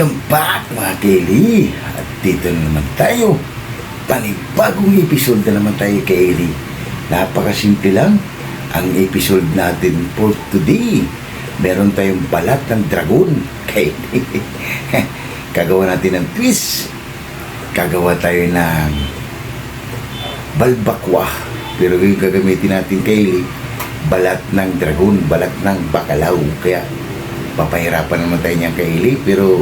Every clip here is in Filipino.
Welcome back mga Kaili. At dito na naman tayo. Panibagong episode na naman tayo Kaili. Napakasimple lang ang episode natin for today. Meron tayong balat ng dragon. Kaili. Kagawa natin ng twist. Kagawa tayo ng balbakwa. Pero yung gagamitin natin Kaili, balat ng dragon, balat ng bakalaw. Kaya papahirapan naman tayo niyang kaili pero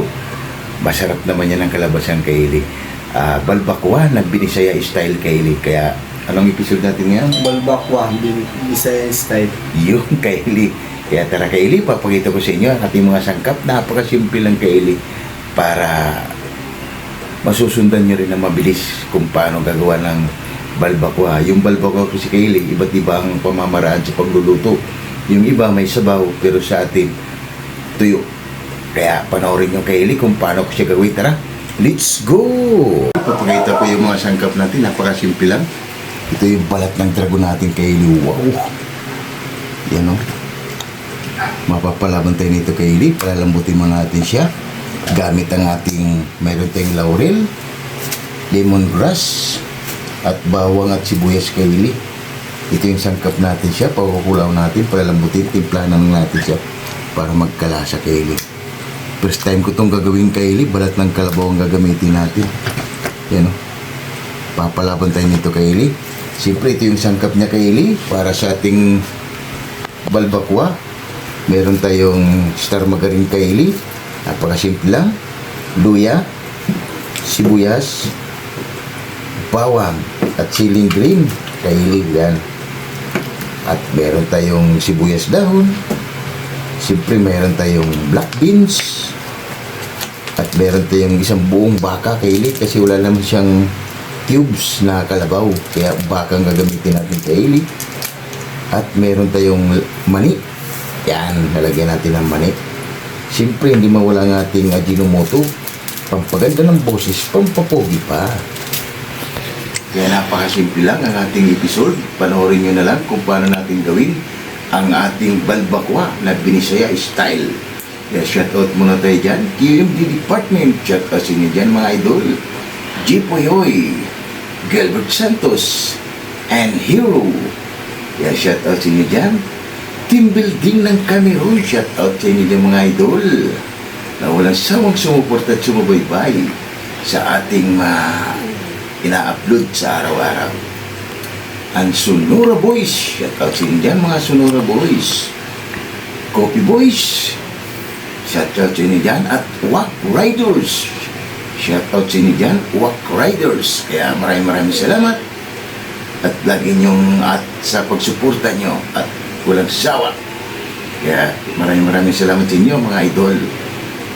masarap naman yan ang kalabasan kaili. Ah, balbakwa na binisaya style kaili. Kaya anong episode natin ngayon? Balbakwa, Bin- Bisayan style. Yung kaili. Kaya tara kaili, papakita ko sa inyo ang ating mga sangkap. Napakasimple lang kaili para masusundan nyo rin na mabilis kung paano gagawa ng balbakwa. Yung balbakwa kasi kaili, iba't iba ang pamamaraan sa pagluluto. Yung iba may sabaw, pero sa atin, tuyo. Kaya panoorin yung kaili kung paano ko siya gawin. Tara, let's go! Papakita ko yung mga sangkap natin. Napakasimple lang. Ito yung balat ng dragon natin kaili. Wow! Yan o. Mapapalaban tayo nito kay Ili. Palalambutin mo natin siya. Gamit ang ating, meron tayong laurel, lemongrass, at bawang at sibuyas kay Ili. Ito yung sangkap natin siya. Pagkukulaw natin, palalambutin, timplahan natin siya para magkalasa kay Ili. First time ko itong gagawin kay Ili. Balat ng kalabaw ang gagamitin natin. Yan o. Papalaban tayo nito kay Ili. Siyempre, ito yung sangkap niya kay Ili para sa ating balbakwa. Meron tayong star margarine kaili. Napakasimple lang. Luya, sibuyas, bawang, at siling green. Kaili yan. At meron tayong sibuyas dahon. Siyempre meron tayong black beans. At meron tayong isang buong baka kaili kasi wala naman siyang cubes na kalabaw. Kaya baka ang gagamitin natin kaili. At meron tayong mani. Yan, nalagyan natin ng mani. Siyempre, hindi mawala ang ating Ajinomoto. Pampaganda ng boses, pampapogi pa. Kaya napakasimple lang ang ating episode. Panoorin nyo na lang kung paano natin gawin ang ating balbakwa na binisaya style. Kaya shoutout muna tayo dyan. QMD Department, shout out sa inyo dyan mga idol. Jipoyoy, Gilbert Santos, and Hero. Kaya shout out sa inyo dyan. Team building ng Cameroon, shout out sa inyo dyan mga idol. Na walang sawang sumuporta at sumubaybay sa ating mga ina-upload sa araw-araw. Ang Sonora Boys, shout out dyan mga Sonora Boys. Copy Boys, shout out sa dyan. At Wack Riders, shout out sa inyo dyan. Wack Riders. Kaya maraming maraming salamat at lagi niyong at sa pagsuporta niyo at walang sawa. Kaya maraming maraming salamat sa inyo mga idol.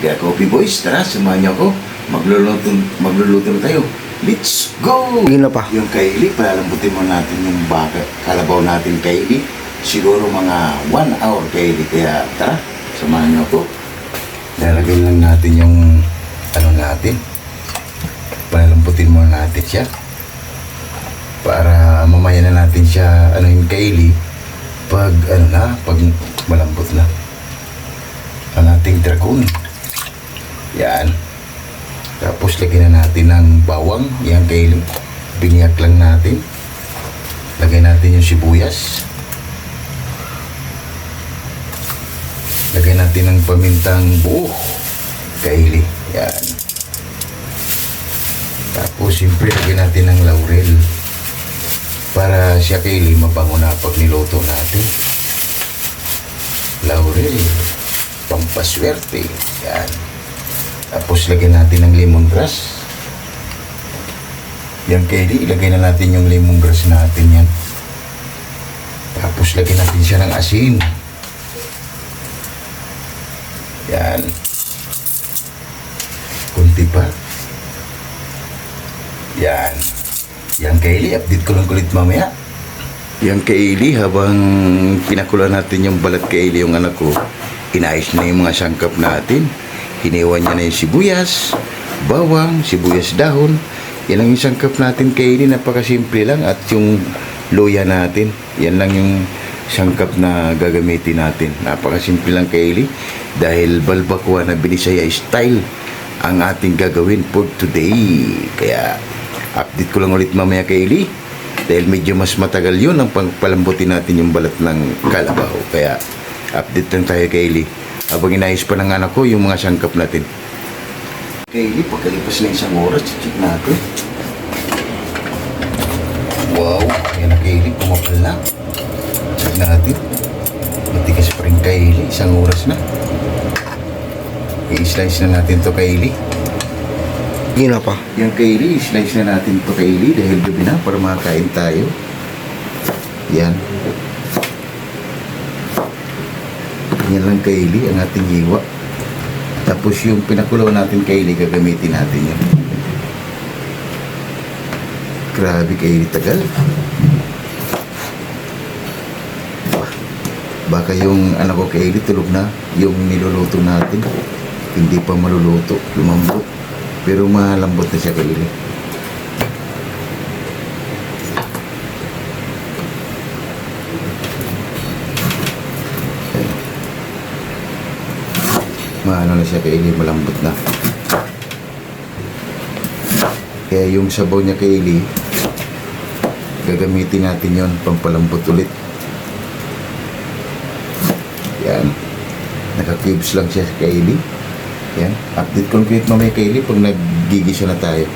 Kaya Coffee Boys, tara, samahan niyo ako. Magluluto, magluluto tayo. Let's go! Na pa. Yung kaili, palalambutin mo natin yung baka, kalabaw natin kaili. Siguro mga 1 hour kaili. Kaya tara, samahan niyo ako. Lalagyan lang natin yung ano natin. Palalambutin mo natin siya para mamaya na natin siya ano yung kaili pag ano na pag malambot na ang ating dragon yan tapos lagyan na natin ng bawang. Yan kaili biniyak lang natin. Lagay natin yung sibuyas. Lagay natin ng pamintang buo. Kaili. Yan. Tapos siyempre lagyan natin ng laurel. Para siya kay mabango na pag niluto natin. Laurel, pampaswerte. Yan. Tapos lagyan natin ng lemongrass. Yan kay ilagay na natin yung lemongrass natin yan. Tapos lagyan natin siya ng asin. Yan. Kunti pa. Yan. Yang kaili, update ko lang kulit mamaya. Yang kaili, habang pinakulan natin yung balat kaili yung anak ko, inayos na yung mga sangkap natin. Hiniwan niya na yung sibuyas, bawang, sibuyas dahon. Yan ang yung sangkap natin kaili, napakasimple lang. At yung luya natin, yan lang yung sangkap na gagamitin natin. Napakasimple lang kaili. Dahil balbakwa na binisaya style ang ating gagawin for today. Kaya update ko lang ulit mamaya kay Eli. Dahil medyo mas matagal yun ang pagpalambutin natin yung balat ng kalabaw. Kaya update lang tayo kay Eli. Habang inayos pa ng anak ko yung mga sangkap natin. Kay Eli, pagkalipas na isang oras, check natin. Wow, yan na kay Eli, pumapal na. Check natin. Matigas pa rin kay Eli, isang oras na. I-slice na natin to kay Eli. Gina pa. Yung kaili, slice na natin to kaili dahil gabi na para makakain tayo. Yan. Yan lang kaili ang ating hiwa. Tapos yung pinakulaw natin kaili, gagamitin natin yan. Grabe kaili tagal. Baka yung anak ko kaili tulog na, yung niluluto natin. Hindi pa maluluto, lumambot. Pero malambot na siya kaili. Maano na siya kaili, malambot na. Kaya yung sabaw niya kaili, gagamitin natin yon pampalambot ulit. Yan. Naka-cubes lang siya kaili. Yan. Update ko lang mamaya kaili pag nagigisa na tayo.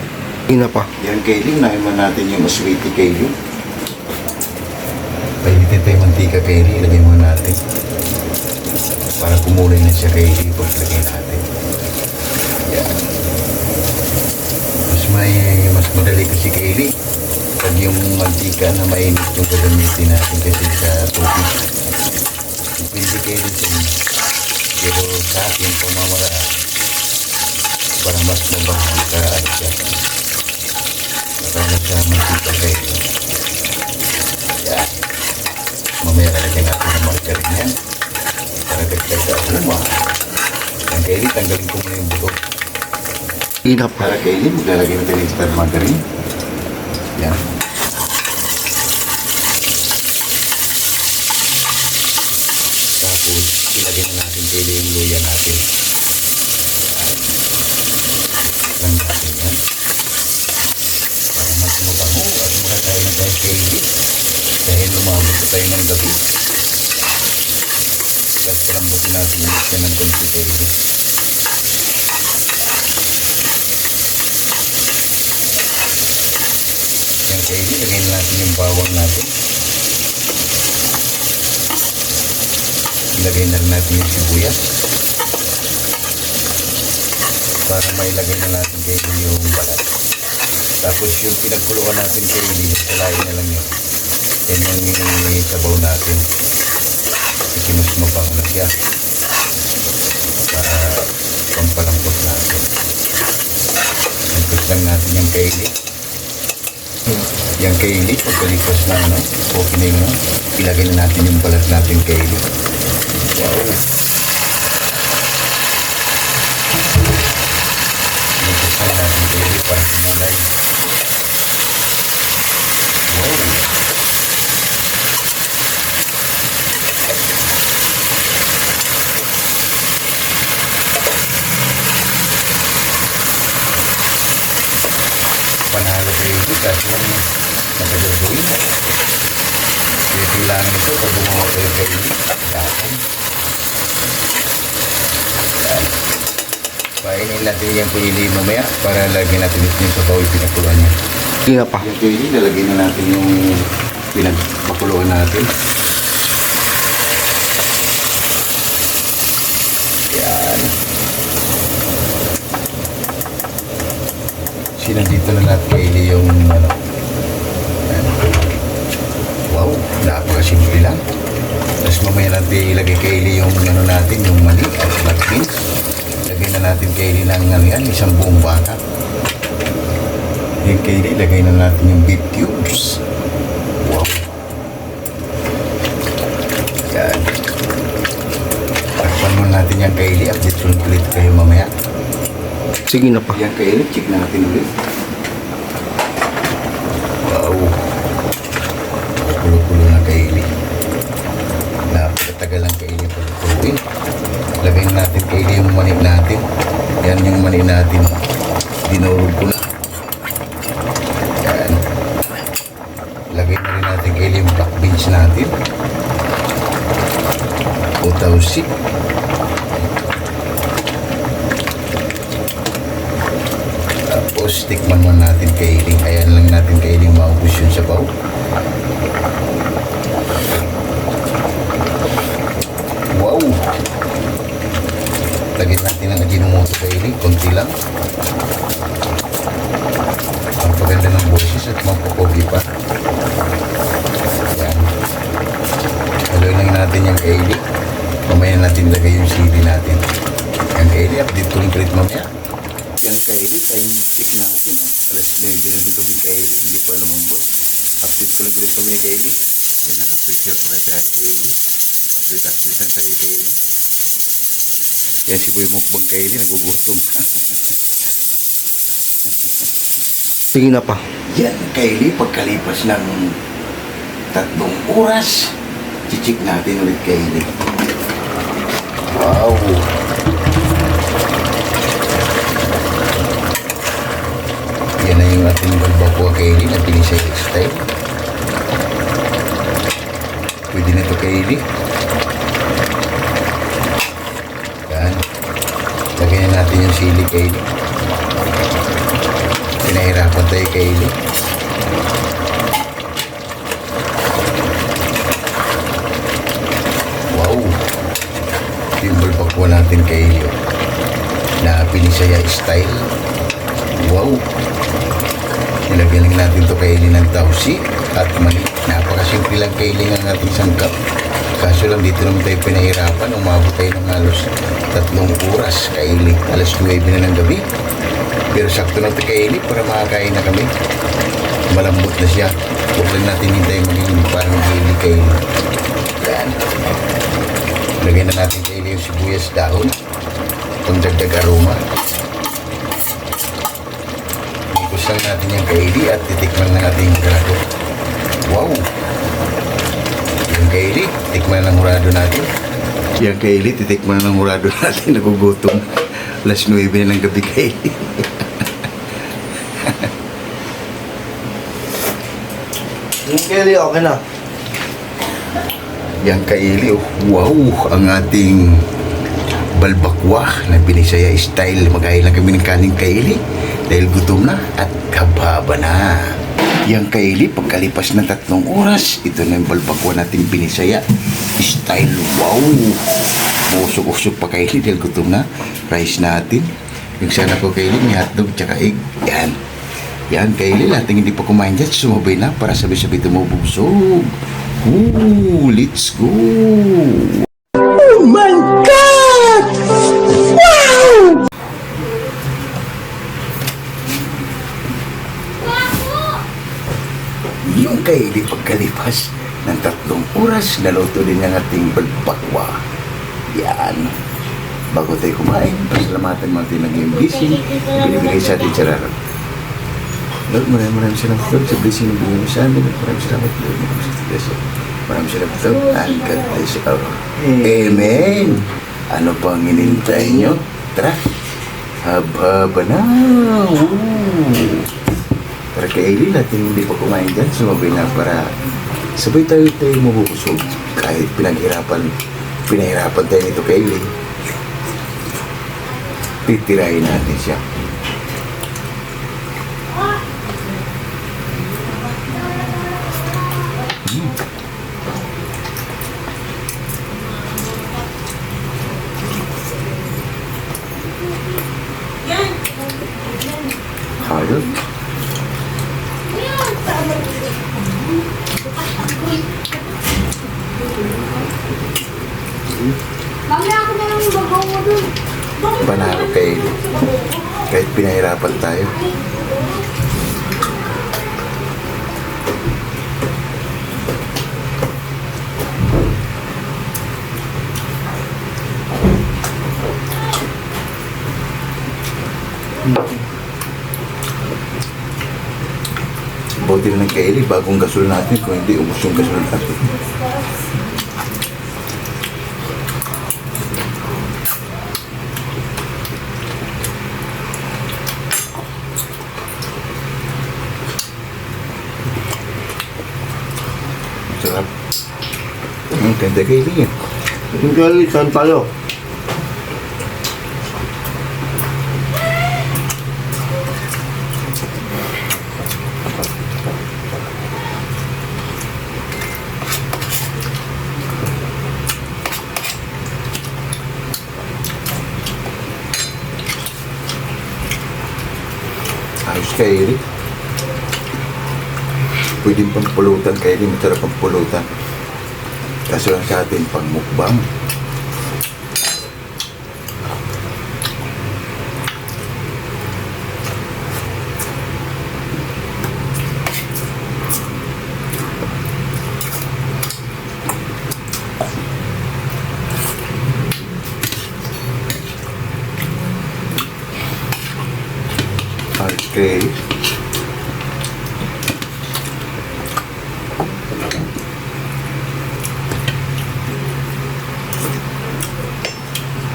Gina pa. Yan kaili, nahiman natin yung sweetie kaili. Painitin tayo mantika kaili, ilagay mo natin. Para kumulay na siya kaili pag ilagay natin. Yan. Mas may, mas madali kasi kaili. Pag yung mantika na mainit yung gagamitin natin kasi sa tubig. Depende kaili sa inyo. Pero sa akin, pamamaraan, para mas mabahang ka at siya. Para sa mantika kayo. Yan. Mamaya lalagyan natin ng margarine yan. Kaili, tanggalin ko muna yung buto. Gina pa. Para kaili, maglalagay natin yung star margarine. Yan. Tapos, ilagay na natin kaili yung luya natin. Yan. Natin yan. Para mas mabango at mura tayo na tayo kaili. Dahil lumabot na tayo ng. Tapos palambutin natin siya ng konti kaili. Yan kaili, lagyan na natin yung bawang natin. Ilagay na natin yung sibuyas. Para mailagay na natin kaili yung balat. Tapos yung pinagkuluan natin kaili, salain na lang yun. Yan yung sabaw natin. Kasi mas mabango na siya. Para pampalambot natin. Nagpus lang natin yung kaili. Yung kaili, pagkalipas na ano, yun, no? ilagay na natin yung balat natin kaili. Wow! Nagpus na natin kaili para kumulay. Wow! panalo kayo ito kahit lang nakagagawin. Kaya kailangan ito pag gumawa kayo kayo dapat. Yan. Painin natin yung pili mamaya para lagyan natin yung sabaw yung pinakuluan niya. Gina pa. Yung pili, lalagyan na natin yung pinagpakuluan natin. Yan. Sinandito na natin kaili yung ano. Yan. Wow, napakasimple lang. Tapos mamaya natin ilagay kaili yung ano natin, yung mali at black beans. Lagay na natin kaili ng ano yan, isang buong baka. Yung kaili, ilagay na natin yung beef cubes. Wow. Yan. Takpan mo natin yung kaili at dito ulit kayo mamaya. Sige na pa. Yan kaili, check natin ulit. Wow. Kulo-kulo na kaili. Kaili yung mani natin. Dinurog ko na. Yan. Lagay na rin natin yung black beans natin. O tausi. Tapos tikman mo natin kailing. Ayan lang natin kailing maubos yun sa baw. Wow! Lagyan natin ng kailing. Konti lang. Ang paganda ng boses at mapapogi pa. Ayan. Haluin lang natin yung kailing. Mamaya natin lagay yung sili natin. Yung kailing, update ko ulit mamaya. Yung kailing, time check natin. Ha? Alas 9 na ito yung kailing. Hindi pa lumambot. Update ko rin ulit mamaya kailing. Yan, naka-pressure pa tayo kailing. Update, update na tayo kailing. Yan si Boy Mukbang kailing, nagugutom. Sige na pa. Yan, Kylie, pagkalipas ng tatlong oras, chichik natin ulit Kylie. Wow! Yan na yung ating balbacoa Kylie na pinisay style. Pwede na ito Kylie. Yan. Lagyan na natin yung sili Kylie. Pinahirapan tayo kay Ili. Wow! Yung balbakwa natin kay Ili. oh. Na pinisaya style. Wow! Nilagyan lang natin to kay Ili ng tausi at mali. Napakasimple lang kay Ili ng ating sangkap. Kaso lang dito naman tayo pinahirapan. Umabot tayo ng halos tatlong oras kay Ili. Alas 9 na ng gabi. Pero sakto na ito Eli para makakain na kami. Malambot na siya. Huwag lang natin hintay maging parang kay Eli. Yan. Lagyan na natin kay Eli yung sibuyas dahon. Pangdagdag aroma. Ikos natin yung kay Eli at titikman na natin yung grado. Wow! Eli, tikman ng hurado natin. Yung kay Eli, titikman ng hurado natin. Nagugutom. Alas 9 na ng gabi kay Eli. Yung Kelly, okay na. Yang kaili, oh. wow, ang ating balbakwa na binisaya style. Magahin lang kami ng kaning kaili dahil gutom na at kababa na. Yang kaili, pagkalipas ng tatlong oras, ito na yung balbakwa nating binisaya style. Wow! Busog-usog pa kaili dahil gutom na. Rice natin. Yung sana ko kaili, may hotdog tsaka egg. Yan. Yan, kaili, lahat hindi pa kumain dyan, sumabay na para sabay-sabay tumubusog. Ooh, let's go! Oras, naluto din ang ating balbakwa. Yan. Bago tayo kumain, pasalamatan mo ating naging blessing, binibigay sa ating chararap. Lord, maraming maraming salamat Lord sa blessing na bigyan mo sa amin. Maraming salamat Lord. Maraming salamat Lord. Maraming salamat Lord. And God bless you all. Amen. Ano pang inintay nyo? Tara. Haba-haba na. Woo. Kay Aileen natin hindi pa kumain dyan, sumabay na para sabay tayo tayo mabubusog. Kahit pinaghirapan, pinahirapan tayo nito kay Aileen. Titirahin natin siya. Hayır. Mamaya ako na lang magawa mo dun. Bakit Panalo kay Aileen. Kahit pinahirapan tayo. Buti na ng kaili, bagong gasol natin. Kung hindi, ubos yung gasol natin. Ang ganda Kylie eh. Kelly, saan tayo? Ayos Kylie. Pwedeng pang pulutan Kylie. Masarap pang pulutan. Kaso lang sa atin pang mukbang. Ayos Kylie.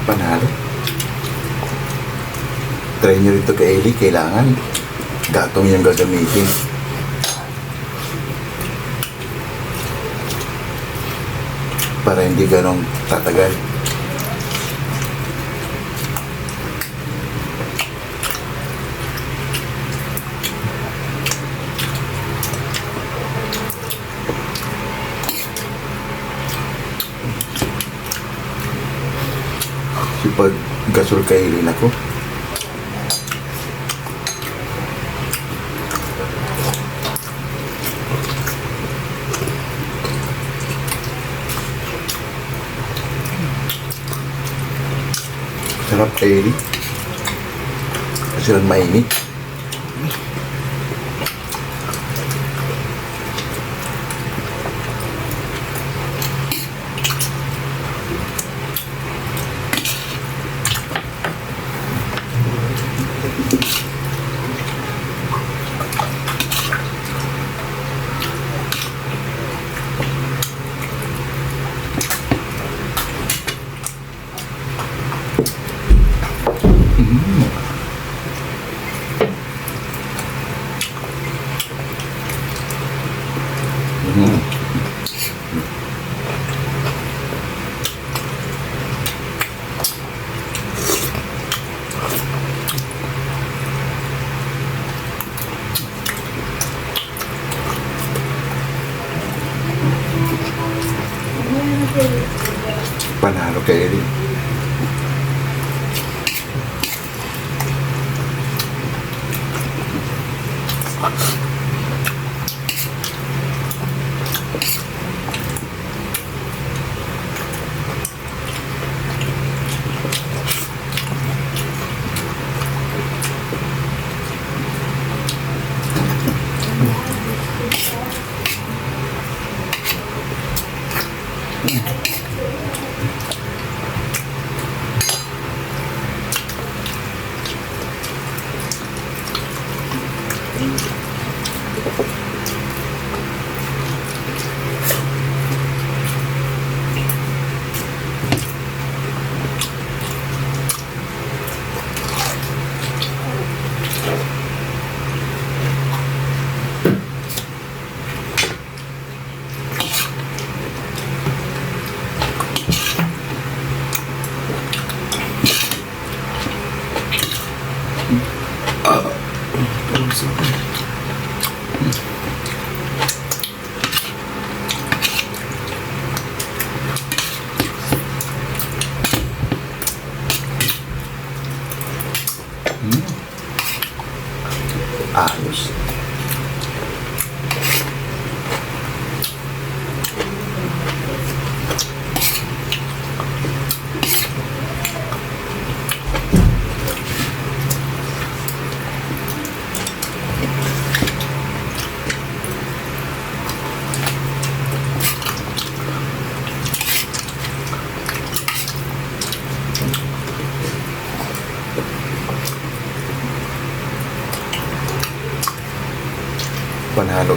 Panalo. Rito kay Ellie, kailangan gatong yung gagamitin. Para hindi ganong tatagal. Sipag gasol kay Ellie ako. Ellie. Kasi lang mainit. Ha ha ha!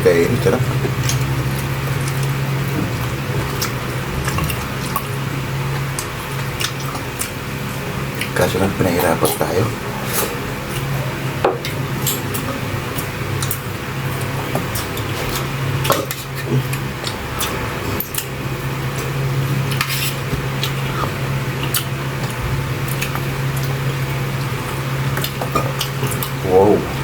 kain. Sarap. Kaso lang pinahirapan tayo. Whoa.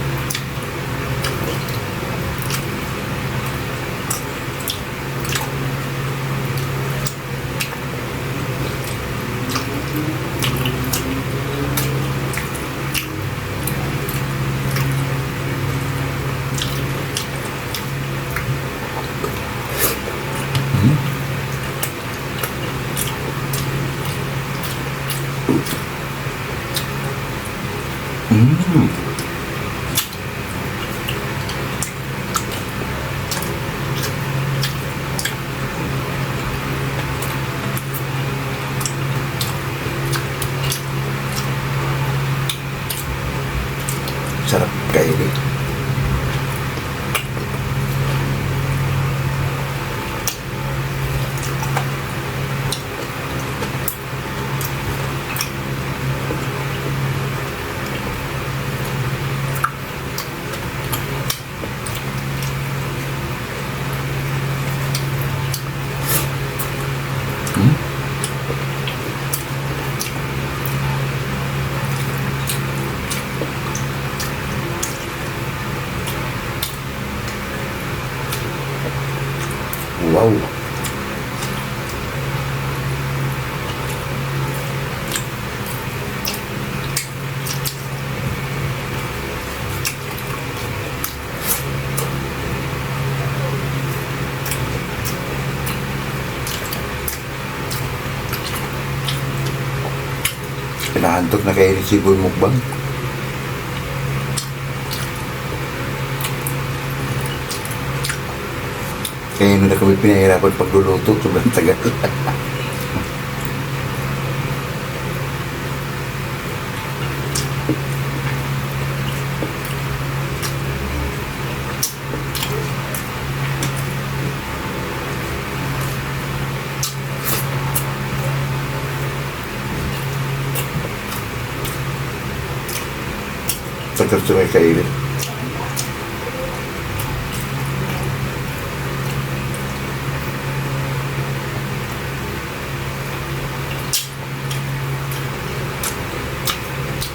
sarap kainin. Pinahantok na kay Resibo yung mukbang. Kaya nung na kami pinahirapan pagluluto, sobrang tagal. Tagal sa may kailin.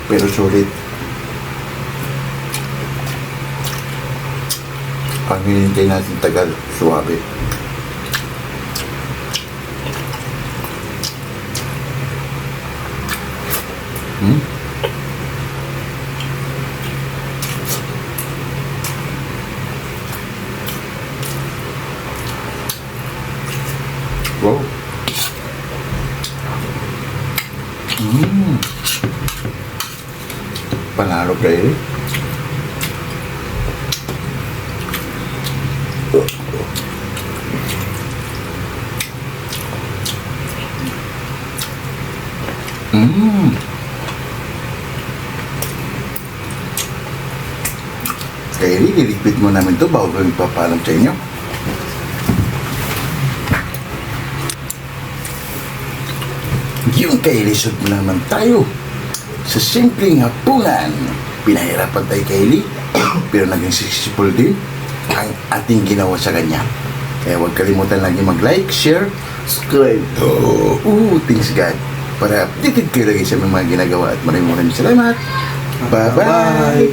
Pero sulit. Ang hinintay natin tagal, suwabe. Hmm? Wow. Mm. Panalo kayo. Mm. Kaya mo namin to bago kami papalam sa inyo. Yung kay mo naman tayo. Sa simpleng hapunan, pinahirapan tayo kay Lee, pero naging successful din ang ating ginawa sa kanya. Kaya huwag kalimutan lagi mag-like, share, Subscribe. oh, oh, thanks God. Para updated kayo lagi sa mga ginagawa at maraming maraming salamat. Bye-bye. Bye.